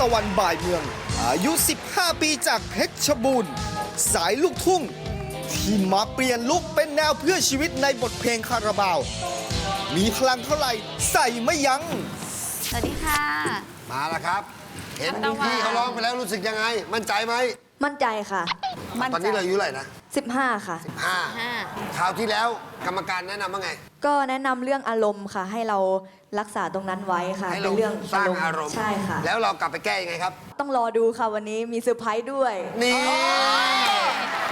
ตะวันบ่ายเมือง อายุ 15 ปีจากเพชรบูรณ์ สายลูกทุ่ง ที่มาเปลี่ยนลุคเป็นแนวเพื่อชีวิตในบทเพลงคาราบาว มีพลังเท่าไหร่ใส่ไม่ยัง้งสวัสดีค่ะ มาแล้วครับ เห็นตะวันพี่เขาร้องไปแล้วรู้สึกยังไง มั่นใจไหม มั่นใจค่ะ ตอนนี้เราอายุเท่าไหร่นะ 15 ค่ะ ห้าห้า คราวที่แล้วกรรมการแนะนำว่าไง ก็แนะนำเรื่องอารมณ์ค่ะ ให้เรารักษาตรงนั้นไว้ค่ะให้เป็เรานเรื่องสร้างอารมณ์ ใช่ค่ะ แล้วเรากลับไปแก้ยังไงครับ ต้องรอดูค่ะวันนี้มีเซอร์ไพรส์ด้วย นี่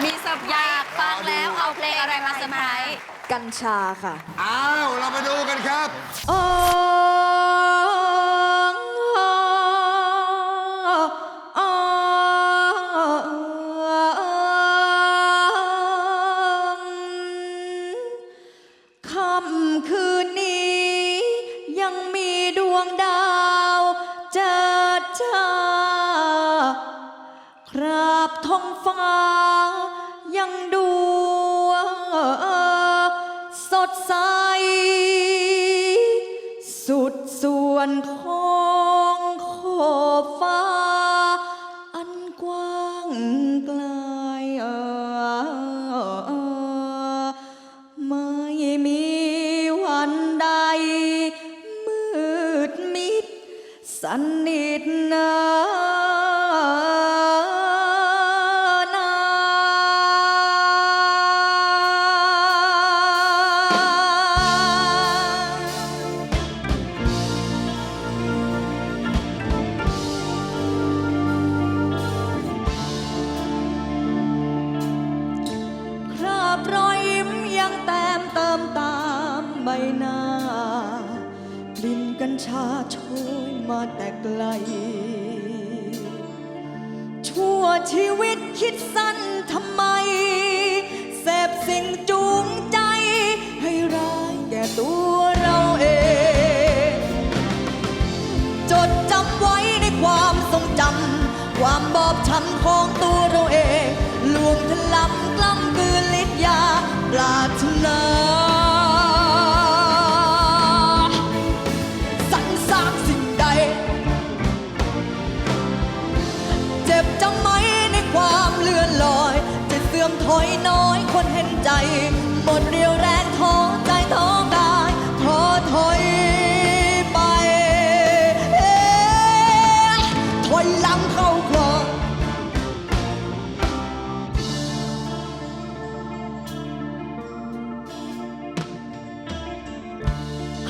มีเซอร์ไพรส์อยากฟังแล้วเอาเพลงอะไรมาเซอร์ไพรส์กัญชาค่ะ อ้าว เรามาดูกันครับำคืนนี้ ยังมีดวงดาวเจิดจ้าคราบท้องฟ้า สนิทนานคราบรอยยิ้มยังแต้มเติมตามใบหน้า ชาโชยมาแต่ไกล ชั่วชีวิตคิดสั้นทำไม เสพสิ่งจูงใจ ให้ร้ายแก่ตัวเราเอง จดจำไว้ในความทรงจำ ความบอบช้ำของตัวเราเองลวงทะลำกล้ำกืนฤทธิ์ยาปราร น้อยคนเห็นใจ หมดเรียวแรงท้อใจท้อกายท้อถอยไปถอยหลังเข้าคลอง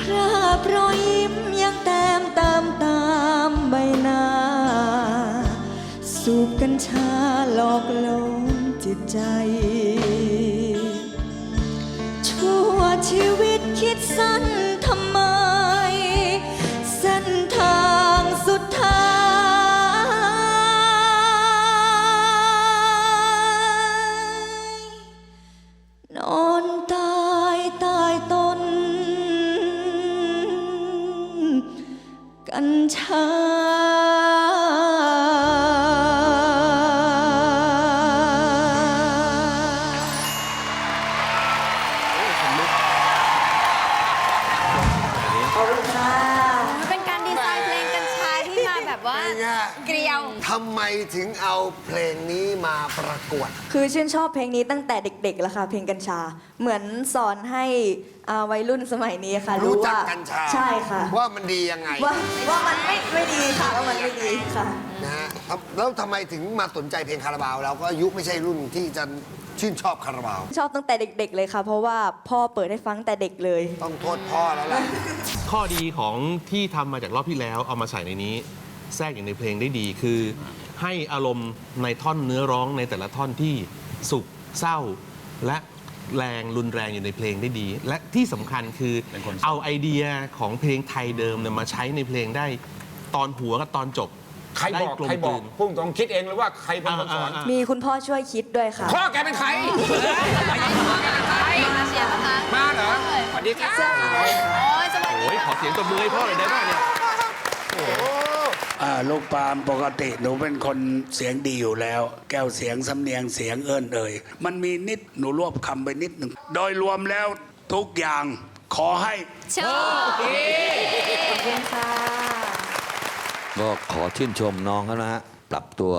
คราบรอยยิ้มยังแต้มติมตามใบหน้า สูบกัญชาหลอกลวง ใจ มาแบบว่าเป็นไงเกลียว ทำไมถึงเอาเพลงนี้มาประกวด คือชื่นชอบเพลงนี้ตั้งแต่เด็กๆแล้วค่ะ เพลงกัญชา เหมือนสอนให้อ่าวัยรุ่นสมัยนี้ค่ะ รู้รู้จักว่ากัญชาใช่ค่ะ ว่ามันดียังไงว่าว่ามันไม่ไม่ดีค่ะว่ามันไม่ดีค่ะ นะฮะครับแล้วทำไมถึงมาสนใจเพลงคาราบาวเราก็อายุไม่ใช่รุ่นที่จะชื่นชอบคาราบาว ชอบตั้งแต่เด็ก ๆ เลยค่ะ เพราะว่าพ่อเปิดให้ฟังแต่เด็กเลย ต้องโทษพ่อแล้วล่ะ ข้อดีของที่ทำมาจากรอบที่แล้วเอามาใส่ในนี้ แทรกอย่างในเพลงได้ดี คือ ให้อารมณ์ในท่อนเนื้อร้องในแต่ละท่อนที่สุขเศร้า และแรงรุนแรงอยู่ในเพลงได้ดี และที่สำคัญคือเอาไอเดียของเพลงไทยเดิมเนี่ยมาใช้ในเพลงได้ตอนหัวกับตอนจบใครบอก ได้กลมใครบอกกลืนพุ่งตรงคิดเองหรือว่าใครเป็นคนสอนอ่า มีคุณพ่อช่วยคิดด้วยค่ะ พ่อแกเป็นใครมาเชียร์นะคะมาเหรอสวัสดีครับ โอ้ยสวัสดี โอ้ยขอเสียงตบมือให้พ่อเลยได้ป่ะเนี่ยอ่า ลูกปาล์มปกติหนูเป็นคนเสียงดีอยู่แล้ว แก้วเสียงสำเนียงเสียงเอิ้นเอ่ยมันมีนิดหนูรวบคำไปนิดหนึ่งโดยรวมแล้วทุกอย่างขอให้โชคดีขอบคุณค่ะก็ขอชื่นชมน้องเขานะฮะปรับตัว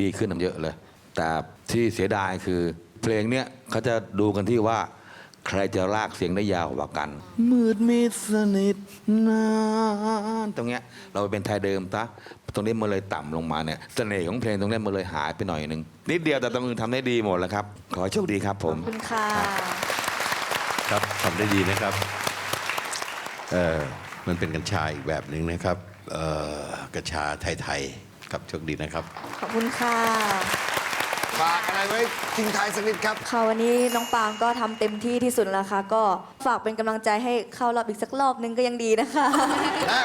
ดีขึ้นเยอะเลย แต่ที่เสียดายคือเพลงเนี้ยเขาจะดูกันที่ว่า ใครจะลากเสียงได้ยาวกว่ากัน มืดมิดสนิทนานตรงเนี้ยเราไปเป็นไทยเดิมซะตรงนี้มันเลยต่ำลงมาเนี่ยเสน่ห์ของเพลงตรงนี้มันเลยหายไปหน่อยหนึ่งนิดเดียวแต่ตรงอื่นทำได้ดีหมดแล้วครับ ขอให้โชคดีครับผม ขอบคุณค่ะครับทำได้ดีนะครับเอ่อมันเป็นกัญชาอีกแบบหนึ่งนะครับเอ่อกัญชาไทยๆครับโชคดีนะครับ ขอบคุณค่ะ ฝากอะไรไว้ทิ้งท้ายสักนิดครับ ค่ะวันนี้น้องปาล์มก็ทำเต็มที่ที่สุดแล้วค่ะ ก็ฝากเป็นกำลังใจให้เข้ารอบอีกสักรอบนึงก็ยังดีนะคะ และ